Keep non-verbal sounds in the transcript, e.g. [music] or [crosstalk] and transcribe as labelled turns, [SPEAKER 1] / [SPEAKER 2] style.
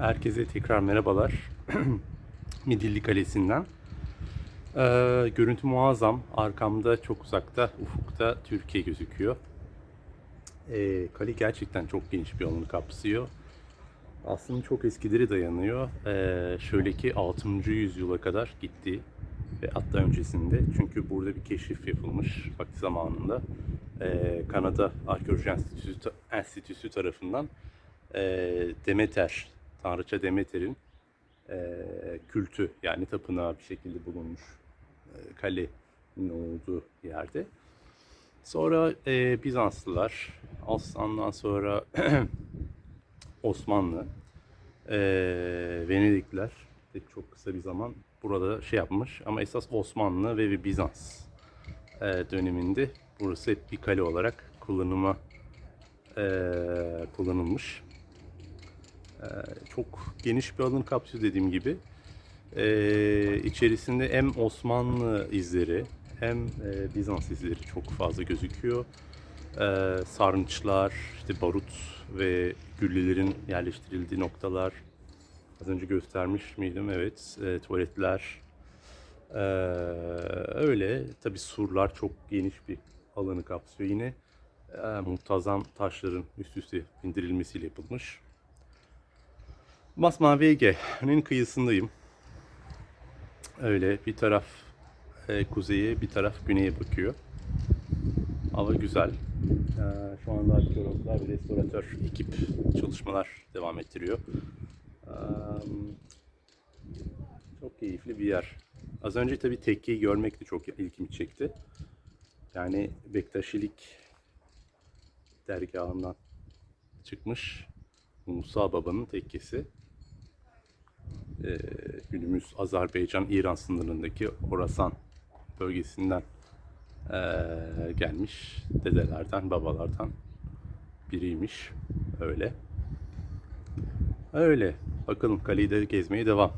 [SPEAKER 1] Herkese tekrar merhabalar. [clears throat] Midilli Kalesi'nden. Ee, görüntü muazzam. Arkamda çok uzakta, ufukta Türkiye gözüküyor. Ee, kale gerçekten çok geniş bir alanı kapsıyor. Aslında çok eskileri dayanıyor. Ee, şöyle ki 6. yüzyıla kadar gitti ve hatta öncesinde. Çünkü burada bir keşif yapılmış vakti zamanında. Ee, Kanada Arkeoloji Enstitüsü, Enstitüsü tarafından e, Demeter, Tanrıça Demeter'in e, kültü yani tapınağı bir şekilde bulunmuş e, kalenin olduğu yerde. Sonra e, Bizanslılar, ondan sonra [clears throat] Osmanlı, e, Venedikliler de çok kısa bir zaman burada şey yapmış ama esas Osmanlı ve Bizans e, döneminde burası hep bir kale olarak kullanıma e, kullanılmış. E, çok geniş bir alanı kapsıyor dediğim gibi. E, içerisinde hem Osmanlı izleri hem e, Bizans izleri çok fazla gözüküyor. E, sarnıçlar, işte barut ve güllelerin yerleştirildiği noktalar. Az önce göstermiş miydim? Evet. E, tuvaletler. E, öyle. Tabi surlar çok geniş bir alanı kapsıyor. Yine e, muntazam taşların üst üste indirilmesiyle yapılmış. Masmavi Ege'nin kıyısındayım. Öyle bir taraf e, kuzeye, bir taraf güneye bakıyor. Hava güzel. Ee, şu anda arkeologlar ve restoratör ekip çalışmalar devam ettiriyor. Ee, çok keyifli bir yer. Az önce tabii tekkeyi görmek de çok ilgimi çekti. Yani Bektaşilik dergahından çıkmış Musa Baba'nın tekkesi. Ee, günümüz Azerbaycan-İran sınırındaki Orasan bölgesinden ee, gelmiş dedelerden, babalardan biriymiş. Öyle. Öyle. Bakalım kaleyi de gezmeye devam.